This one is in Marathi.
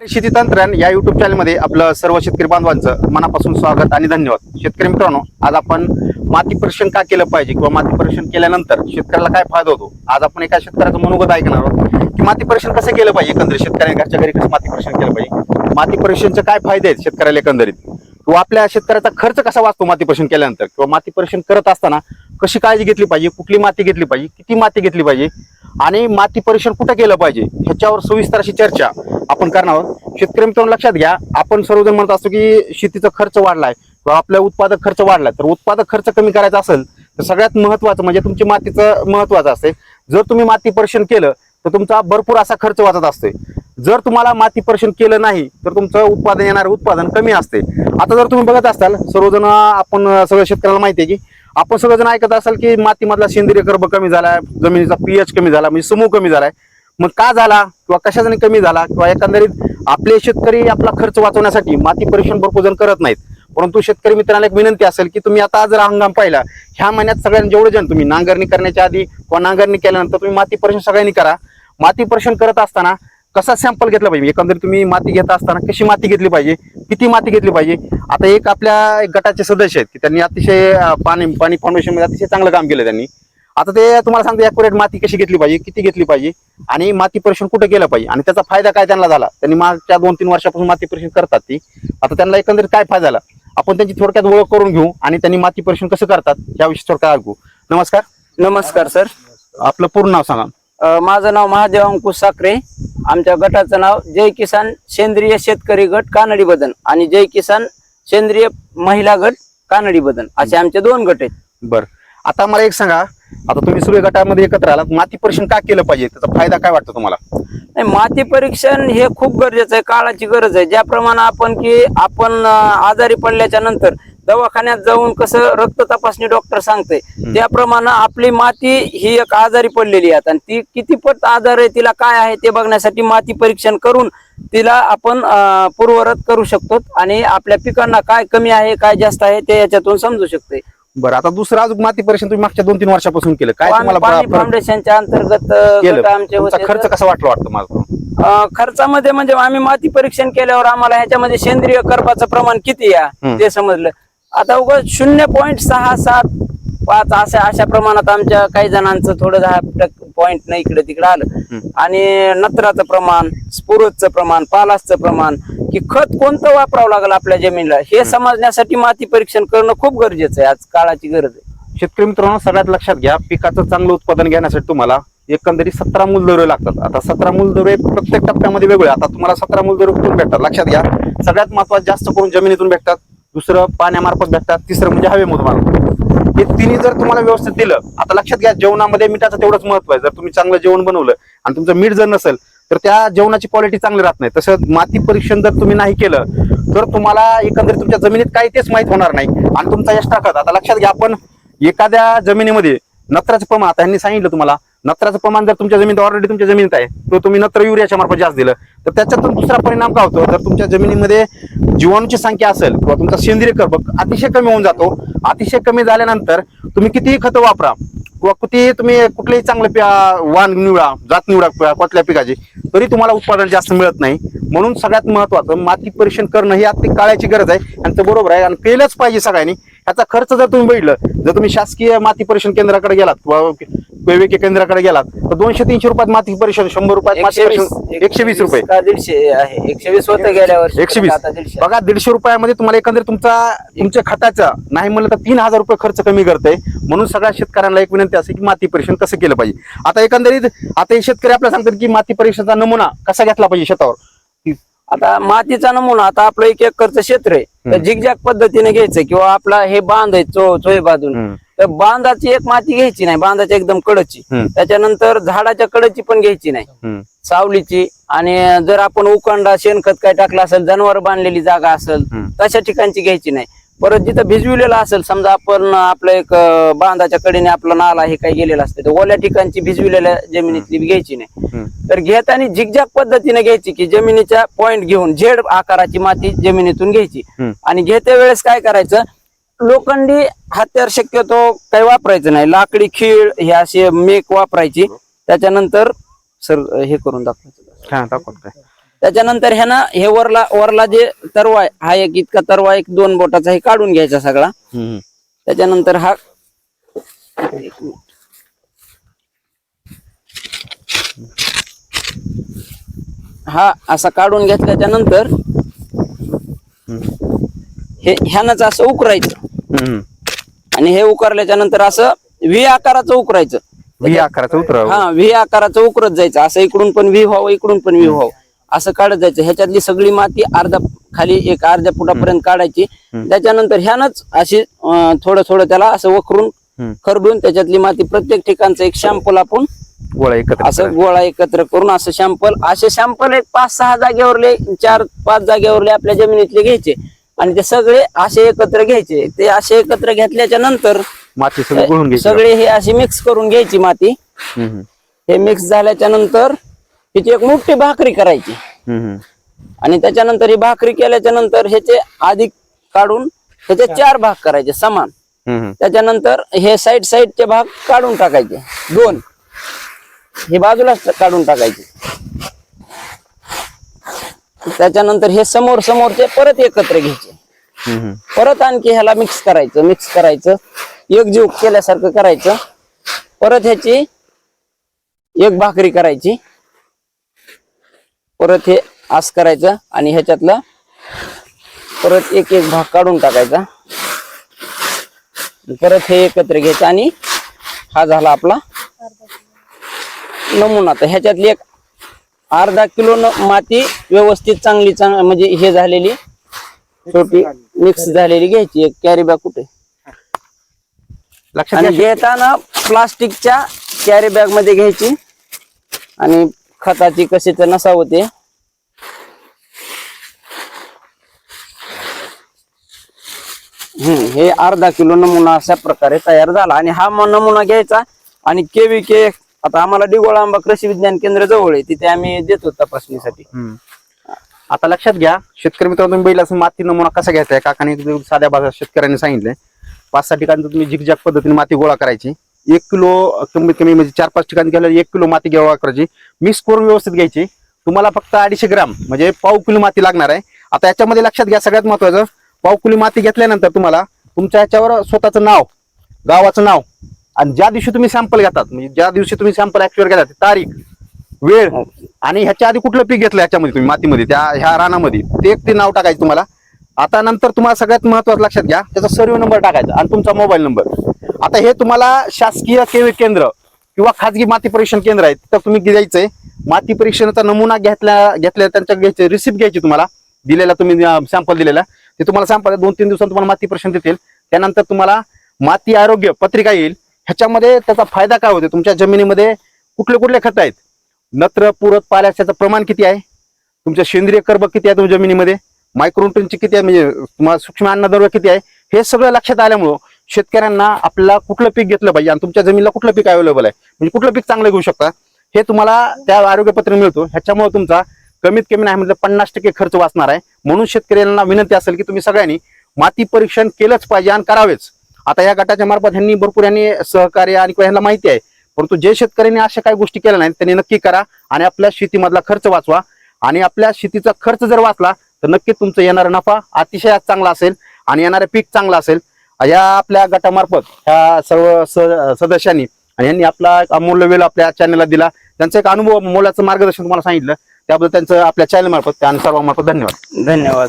शेती तंत्रज्ञान या युट्यूब चॅनलमध्ये आपलं सर्व शेतकरी बांधवांचं मनापासून स्वागत आणि धन्यवाद. शेतकरी मित्रांनो आज आपण माती परीक्षण का केलं पाहिजे किंवा माती परीक्षण केल्यानंतर शेतकऱ्याला काय फायदा होतो? आज आपण एका शेतकऱ्याचं मनोगत ऐकणार आहोत की माती परीक्षण कसं केलं पाहिजे एकंदरीत? शेतकऱ्यांनी घरच्या घरी कसं माती परीक्षण केलं पाहिजे? माती परीक्षणचे काय फायदे आहेत शेतकऱ्याला एकंदरीत? किंवा आपल्या शेतकऱ्याचा खर्च कसा वाचतो माती परीक्षण केल्यानंतर? किंवा माती परीक्षण करत असताना कशी काळजी घेतली पाहिजे? कुठली माती घेतली पाहिजे? किती माती घेतली पाहिजे? आणि माती परीक्षण कुठं केलं पाहिजे? ह्याच्यावर सविस्तर अशी चर्चा आपण करणार आहोत. शेतकरी मित्रांनो लक्षात घ्या आपण सर्वजण म्हणत असतो की शेतीचा खर्च वाढलाय किंवा आपला उत्पादक खर्च वाढलाय. तर उत्पादक खर्च कमी करायचा असेल तर सगळ्यात महत्वाचं म्हणजे तुमची मातीचं महत्वाचं असते. जर तुम्ही माती परीक्षण केलं तर तुमचा भरपूर असा खर्च वाचत असते. जर तुम्हाला माती परीक्षण केलं नाही तर तुमचं उत्पादन येणारं उत्पादन कमी असते. आता जर तुम्ही बघत असाल सर्वजण आपण सगळ्या शेतकऱ्याला माहिती आहे की आपण सगळेजण ऐकत असाल की मातीमधला सेंद्रिय कर्ब कमी झालाय जमिनीचा पीएच कमी झाला म्हणजे समूह कमी झालाय. मग का झाला? किंवा कशाने कमी झाला? किंवा एकंदरीत आपले शेतकरी आपला खर्च वाचवण्यासाठी माती परीक्षण भरपूर जण करत नाहीत. परंतु शेतकरी मित्रांना एक विनंती असेल की तुम्ही आता जर हंगाम पाहिला ह्या महिन्यात सगळ्यांनी जेवढे जण तुम्ही नांगरणी करण्याच्या आधी किंवा नांगरणी केल्यानंतर तुम्ही माती परीक्षण सगळ्यांनी करा. माती परीक्षण करत असताना कसा सॅम्पल घेतला पाहिजे? एकंदरीत तुम्ही माती घेत असताना कशी माती घेतली पाहिजे? किती माती घेतली पाहिजे? आता एक आपल्या एक गटाचे सदस्य आहेत की त्यांनी अतिशय पाणी पाणी फाउंडेशनमध्ये अतिशय चांगलं काम केलं त्यांनी. आता ते तुम्हाला सांगतो अॅक्युरेट माती कशी घेतली पाहिजे किती घेतली पाहिजे आणि माती परीक्षण कुठे केलं पाहिजे आणि त्याचा फायदा काय त्यांना झाला? त्यांनी मागच्या दोन तीन वर्षापासून माती परीक्षण करतात ती. आता त्यांना एकंदरीत काय फायदा झाला? आपण त्यांची थोडक्यात ओळख करून घेऊ आणि त्यांनी माती परीक्षण कसं करतात याविषयी थोडक्यात ऐकू नमस्कार. नमस्कार सर. आपलं पूर्ण नाव सांगा. माझं नाव महादेव अंकुश साखरे. आमच्या गटाचं नाव जय किसान सेंद्रिय शेतकरी गट कानडी बदन आणि जय किसान सेंद्रिय महिला गट कानडी बदन. असे आमचे दोन गट आहेत. बर. आता मला एक सांगा. आता तुम्ही सगळे गटामध्ये एकत्र आलात. माती परीक्षण का केलं पाहिजे? त्याचा फायदा काय वाटतो तुम्हाला? नाही माती परीक्षण हे खूप गरजेचं आहे काळाची गरज आहे. ज्याप्रमाणे आपण की आपण आजारी पडल्याच्या नंतर दवाखान्यात जाऊन कसं रक्त तपासणी डॉक्टर सांगते त्याप्रमाणे आपली माती ही एक आजारी पडलेली आहे. आणि ती किती पट आजार आहे तिला काय आहे ते बघण्यासाठी माती परीक्षण करून तिला आपण पूर्वरत करू शकतो. आणि आपल्या पिकांना काय कमी आहे काय जास्त आहे ते याच्यातून समजू शकते. बरं आता दुसरं अजून माती परीक्षण तुम्ही मागच्या दोन तीन वर्षापासून केलं. काय तुम्हाला फाउंडेशनच्या अंतर्गत आमचे खर्च कसा वाटला वाटतं मला अ, खर्चामध्ये म्हणजे आम्ही माती परीक्षण केल्यावर आम्हाला ह्याच्यामध्ये सेंद्रिय कर्बाचं प्रमाण किती. आहे? ते समजलं. आता उगा शून्य पॉईंट सहा सात पाच अशा अशा प्रमाणात आमच्या काही जणांचं थोडं दहा पॉईंट न इकडे तिकडे आलं. आणि नत्राचं प्रमाण स्पुरतचं प्रमाण पालासचं प्रमाण की खत कोणतं वापरावं लागेल आपल्या जमिनीला? हे समजण्यासाठी माती परीक्षण करणं खूप गरजेचं आहे. आज काळाची गरज आहे. शेतकरी मित्रांनो सगळ्यात लक्षात घ्या पिकाचं चांगलं उत्पादन घेण्यासाठी तुम्हाला एकंदरीत सतरा मूलदरे लागतात. आता सतरा मूलदरे प्रत्येक टप्प्यामध्ये वेगळे आता तुम्हाला सतरा मूलदरे कुठून भेटतात? लक्षात घ्या सगळ्यात महत्वाचं जास्त करून जमिनीतून भेटतात. दुसरं पाण्यामार्फत भेटतात तिसरं म्हणजे हवेमधून मार्फत हे तिन्ही जर तुम्हाला व्यवस्थित दिलं आता लक्षात घ्या जेवणामध्ये मिठाचं तेवढंच महत्त्व आहे. जर तुम्ही चांगलं जेवण बनवलं आणि तुमचं मीठ जर नसेल तर त्या जेवणाची क्वालिटी चांगली राहत नाही. तसं माती परीक्षण जर तुम्ही नाही केलं तर तुम्हाला एकंदरीत तुमच्या जमिनीत काही तेच माहीत होणार नाही. आणि तुमचा एक्स्ट्रा खत आता लक्षात घ्या आपण एखाद्या जमिनीमध्ये नत्राचं प्रमाण आता ह्यांनी सांगितलं तुम्हाला नत्राचं प्रमाण जर तुमच्या जमिनीत ऑलरेडी तुमच्या जमिनीत आहे तो तुम्ही नत्र युरियाच्या मार्फत जास्त दिलं तर त्याच्यातून दुसरा परिणाम काय होतो? जर तुमच्या जमिनीमध्ये जीवाणूची संख्या असेल किंवा तुमचा सेंद्रिय कर्बक अतिशय कमी होऊन जातो अतिशय कमी झाल्यानंतर तुम्ही कितीही खतं वापरा किंवा कितीही तुम्ही कुठलेही चांगलं पिया वाण निवडा जात निवडा कुठल्या पिकाची तरी तुम्हाला उत्पादन जास्त मिळत नाही. म्हणून सगळ्यात महत्वाचं माती परीक्षण करणं ही अति काळाची गरज आहे यांचं बरोबर आहे आणि केलंच पाहिजे सगळ्यांनी. याचा खर्च जर तुम्ही बघितलं जर तुम्ही शासकीय माती परीक्षण केंद्राकडे गेलात वैद्यकीय केंद्राकडे गेलात तर दोनशे तीनशे रुपयात माती परीक्षण शंभर रुपयात माती एकशे वीस. परीक्षण एकशे वीस रुपये. का दीडशे आहे? एकशे वीस होतं गेल्या वर्षी एकशे वीस. बघा दीडशे रुपयामध्ये तुम्हाला एकंदरीत तुमचा तुमच्या खताचा नाही म्हणलं तर तीन हजार रुपये खर्च कमी करते म्हणून सगळ्या शेतकऱ्यांना एक विनंती असते की माती परीक्षण कसं केलं पाहिजे. आता एकंदरीत आता हे शेतकरी आपल्याला सांगतात की माती परीक्षणाचा नमुना कसा घेतला पाहिजे शेतावर? आता मातीचा नमुना आता आपलं एक एकरचं क्षेत्र आहे तर. झिगझॅग पद्धतीने घ्यायचं किंवा आपला हे बांध आहे चो चोय. तर बांधाची एक माती घ्यायची नाही बांधाची एकदम कडची. त्याच्यानंतर झाडाच्या कडची पण घ्यायची नाही. सावलीची आणि जर आपण उकंडा शेणखत काय टाकलं असेल जनावर बांधलेली जागा असेल. तशा ठिकाणची घ्यायची नाही परत जिथं भिजविलेलं असेल समजा आपण आपलं एक बांधाच्या कडेने आपलं नाला हे काही गेलेलं असतं तर ओल्या ठिकाणची भिजविलेल्या जमिनीतली घ्यायची नाही. तर घेताना झिगझॅग पद्धतीने घ्यायची की जमिनीच्या पॉइंट घेऊन झेड आकाराची माती जमिनीतून घ्यायची. आणि घेत्या वेळेस काय करायचं लोखंडी हत्यार शक्यतो काही वापरायचं नाही. लाकडी खीळ हे असे मेक वापरायची. त्याच्यानंतर सर हे करून दाखवायचं. हा दाखवा काय? त्याच्यानंतर ह्यानं हे वरला वरला जे तरवा आहे हा एक इतका तरवा एक दोन बोटाचा हे काढून घ्यायचा सगळा. हम्म. त्याच्यानंतर हा हा असा काढून घेतल्याच्या नंतर हे ह्यानंच असं उकरायचं. हम्म. आणि हे उकरल्याच्या नंतर असं व्ही आकाराचं उकरायचं. व्ही आकाराचं उतर हा व्ही आकाराचं उकरत जायचं. असं इकडून पण व्ही व्हावं इकडून पण व्ही व्हावं. असं काढत जायचं. ह्याच्यातली सगळी माती अर्धा खाली एक अर्ध्या फुटापर्यंत काढायची. त्याच्यानंतर ह्यानंच अशी थोडं थोडं त्याला असं वखरून. खरडून त्याच्यातली माती प्रत्येक ठिकाणचं एक शॅम्पल आपण गोळा एकत्र असं गोळा एकत्र करून असं शॅम्पल असे शॅम्पल एक पाच सहा जागेवरले चार पाच जागेवरले आपल्या जमिनीतले घ्यायचे. आणि ते सगळे असे एकत्र घ्यायचे. ते असे एकत्र घेतल्याच्या नंतर माती सगळी हे अशी मिक्स करून घ्यायची माती. हे मिक्स झाल्याच्यानंतर तिची एक मोठी भाकरी करायची. हम्म. आणि त्याच्यानंतर ही भाकरी केल्याच्यानंतर ह्याचे अधिक काढून ह्याचे चार भाग करायचे समान. हम्म. त्याच्यानंतर हे साईड साईडचे भाग काढून टाकायचे. दोन. हे बाजूलाच काढून टाकायचे. त्याच्यानंतर हे समोर समोरचे परत एकत्र घ्यायचे. हम्म. परत आणखी ह्याला मिक्स करायचं मिक्स करायचं. एकजीव केल्यासारखं करायचं. परत ह्याची एक भाकरी करायची. परत हे आस करायचं आणि ह्याच्यातला परत एक एक भाग काढून टाकायचा. परत हे एकत्र घ्यायचं आणि हा झाला आपला नमुना. तर ह्याच्यातली एक अर्धा किलो न- माती व्यवस्थित चांगली चांग म्हणजे हे झालेली छोटी मिक्स झालेली घ्यायची. एक कॅरी बॅग कुठे? लक्षात आणि घेताना प्लास्टिकच्या कॅरी बॅगमध्ये घ्यायची. आणि खताची कशी नसा होते. ते हम्म हे अर्धा किलो नमुना अशा प्रकारे तयार झाला. आणि हा नमुना घ्यायचा आणि केवी के आता आम्हाला डिगोळांबा कृषी विज्ञान केंद्र जवळ आहे तिथे आम्ही देतो तपासणीसाठी. हम्म. आता लक्षात घ्या शेतकरी मित्रांनो तुम्ही बैलाचा माती नमुना कसा घ्यायचा आहे काकाने एकदम साध्या भाषेत शेतकऱ्यांनी सांगितलंय पाच सहा ठिकाणी तुम्ही झिकझॅक पद्धतीने माती गोळा करायची. एक किलो कमीत कमी म्हणजे चार पाच ठिकाणी गेल्यावर एक किलो माती घ्यावा करायची मिक्स करून व्यवस्थित घ्यायची. तुम्हाला फक्त अडीचशे ग्राम म्हणजे पाव किलो माती लागणार आहे. आता याच्यामध्ये लक्षात घ्या सगळ्यात महत्वाचं पाव किलो माती घेतल्यानंतर तुम्हाला तुमच्या याच्यावर स्वतःचं नाव गावाचं नाव आणि ज्या दिवशी तुम्ही सॅम्पल घेतात म्हणजे ज्या दिवशी तुम्ही सॅम्पल ऍक्च्युअर घेतात तारीख वेळ आणि ह्याच्या आधी कुठलं पीक घेतलं याच्यामध्ये तुम्ही मातीमध्ये त्या ह्या रानामध्ये ते एक ते नाव टाकायचं तुम्हाला. आता नंतर तुम्हाला सगळ्यात महत्वाचं लक्षात घ्या त्याचा सर्व नंबर टाकायचा आणि तुमचा मोबाईल नंबर आता हे तुम्हाला शासकीय सेवा केंद्र किंवा खाजगी माती परीक्षण केंद्र आहे तिथं तुम्ही द्यायचंय माती परीक्षणाचा नमुना घेतल्या घेतल्या त्यांच्या घ्यायचे रिसिप्ट घ्यायची तुम्हाला. दिलेला तुम्ही सॅम्पल दिलेला. ते तुम्हाला सॅम्पल दोन तीन दिवसात तुम्हाला माती परीक्षण देतील. त्यानंतर तुम्हाला माती आरोग्य पत्रिका येईल. ह्याच्यामध्ये त्याचा फायदा काय होतो तुमच्या जमिनीमध्ये कुठले कुठले खत आहेत? नत्र पुरत पाल्याचं प्रमाण किती आहे? तुमच्या सेंद्रिय कर्ब किती आहे तुमच्या जमिनीमध्ये? मायक्रोन्यूट्रनची किती आहे? म्हणजे तुम्हाला सूक्ष्म अन्नद्रव्य किती आहे? हे सगळं लक्षात आल्यामुळं शेतकऱ्यांना आपल्याला कुठलं पीक घेतलं पाहिजे आणि तुमच्या जमिनीला कुठलं पीक अवेलेबल आहे? म्हणजे कुठलं पीक चांगलं घेऊ शकता? हे तुम्हाला त्या आरोग्यपत्र मिळतो. ह्याच्यामुळे तुमचा कमीत कमी नाही म्हणजे पन्नास टक्के खर्च वाचणार आहे. म्हणून शेतकऱ्यांना विनंती असेल की तुम्ही सगळ्यांनी माती परीक्षण केलंच पाहिजे आणि करावेच. आता या गटाच्या मार्फत ह्यांनी भरपूर यांनी सहकार्य आणि ह्यांना माहिती आहे. परंतु जे शेतकऱ्यांनी अशा काही गोष्टी केल्या नाहीत त्यांनी नक्की करा आणि आपल्या शेतीमधला खर्च वाचवा. आणि आपल्या शेतीचा खर्च जर वाचला तर नक्की तुमचं येणारा नफा अतिशय चांगला असेल आणि येणारं पीक चांगलं असेल. या आपल्या गटामार्फत ह्या सर्व सदस्यांनी आणि यांनी आपला एक अमूल्य वेळ आपल्या चॅनलला दिला. त्यांचा एक अनुभव मोलाचं मार्गदर्शन तुम्हाला सांगितलं. त्याबद्दल त्यांचं आपल्या चॅनल मार्फत त्या सर्वांमार्फत धन्यवाद. धन्यवाद.